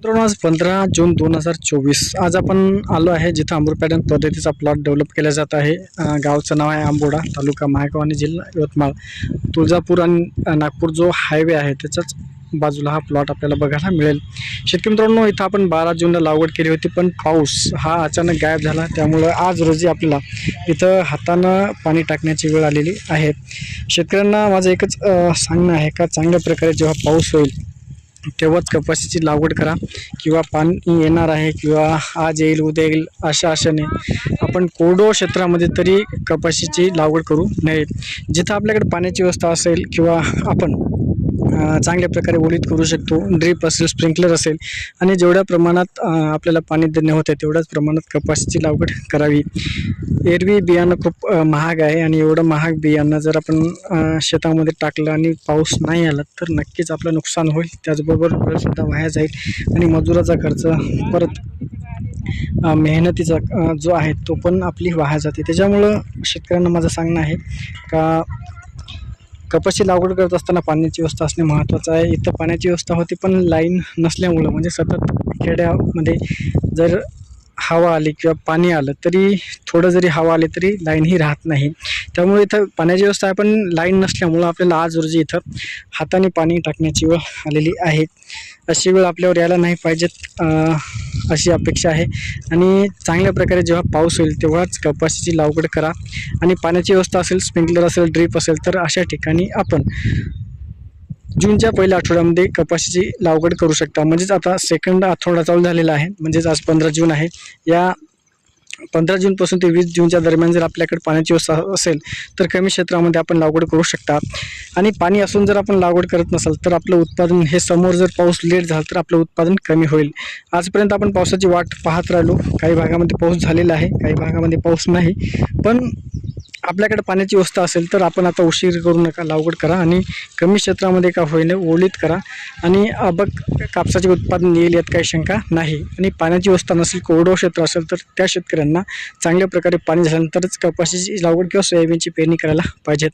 मित्रांनो आज पंधरा जून दोन हजार चोवीस. आज आपण आलो आहे जिथं आंबूर पॅटर्न पद्धतीचा प्लॉट डेव्हलप केला जात आहे. गावचं नाव आहे आंबोडा तालुका महागाव आणि जिल्हा यवतमाळ. तुळजापूर आणि नागपूर जो हायवे आहे त्याच्याच बाजूला हा प्लॉट आपल्याला बघायला मिळेल. शेतकरी मित्रांनो इथं आपण बारा जूनला लागवड केली होती पण पाऊस हा अचानक गायब झाला. त्यामुळं आज रोजी आपल्याला इथं हातानं पाणी टाकण्याची वेळ आलेली आहे. शेतकऱ्यांना माझं एकच सांगणं आहे का? चांगल्या प्रकारे जेव्हा पाऊस होईल तेव्हाच कपाशीची लागवड करा किंवा पाणी येणार आहे किंवा आज येईल उद्या येईल अशा आशाने आपण कोरडो क्षेत्रामध्ये तरी कपाशीची लागवड करू नये. जिथं आपल्याकडे पाण्याची व्यवस्था असेल किंवा आपण चांगल्या प्रकारे ओलीत करू शकतो. ड्रीप असेल स्प्रिंकलर असेल आणि जेवढ्या प्रमाणात आपल्याला पाणी देणे होते तेवढ्याच प्रमाणात कपाशीची लागवड करावी. एरवी बियाणं खूप महाग आहे आणि एवढं महाग बियाणं जर आपण शेतामध्ये टाकलं आणि पाऊस नाही आला तर नक्कीच आपलं नुकसान होईल. त्याचबरोबर वेळसुद्धा वाया जाईल आणि मजुराचा खर्च परत मेहनतीचा जो आहे तो पण आपली वाया जाते. त्याच्यामुळं शेतकऱ्यांना माझं सांगणं आहे का कपाशी लागवड करत असताना पाण्याची व्यवस्था असणे महत्त्वाचं आहे. इथं पाण्याची व्यवस्था होती पण लाईन नसल्यामुळं म्हणजे सतत खेड्यामध्ये जर हवा आली किंवा पाणी आलं तरी थोडं जरी हवा आली तरी लाईनही राहत नाही. त्यामुळे इथं पाण्याची व्यवस्था आहे पण लाईन नसल्यामुळं आपल्याला आज रोजी इथं हाताने पाणी टाकण्याची वेळ आलेली आहे. अशी वेळ आपल्यावर यायला नाही पाहिजेत अशी अपेक्षा आहे. आणि चांगल्या प्रकारे जेव्हा पाऊस होईल तेव्हाच कपाशीची लागवड करा. आणि पाण्याची व्यवस्था असेल स्प्रिंकलर असेल ड्रीप असेल तर अशा ठिकाणी आपण जूनच्या पहिल्या आठवड्यामध्ये कपाशीची लागवड करू शकता. म्हणजेच आता सेकंड आठवडा चालू झालेला आहे. म्हणजेच आज पंधरा जून आहे. या पंधरा जूनपासून ते वीस जूनच्या दरम्यान जर आपल्याकडे पाण्याची व्यवस्था असेल तर कमी क्षेत्रामध्ये आपण लागवड करू शकता. आणि पाणी असून जर आपण लागवड करत नसाल तर आपलं उत्पादन हे समोर जर पाऊस लेट झाला तर आपलं उत्पादन कमी होईल. आजपर्यंत आपण पावसाची वाट पाहत राहिलो. काही भागामध्ये पाऊस झालेला आहे काही भागामध्ये पाऊस नाही. पण आपल्याकडे पाण्याची व्यवस्था असेल तर आपण आता उशीर करू नका लागवड करा आणि कमी क्षेत्रामध्ये का होईल ओलीत करा. आणि अबक कापसाचे उत्पादन येईल यात काही शंका नाही. आणि पाण्याची व्यवस्था नसेल कोरडो क्षेत्र असेल तर त्या शेतकऱ्यांना चांगल्या प्रकारे पाणी झाल्यानंतरच कपाशीची लागवड किंवा सोयाबीनची पेरणी करायला पाहिजेत.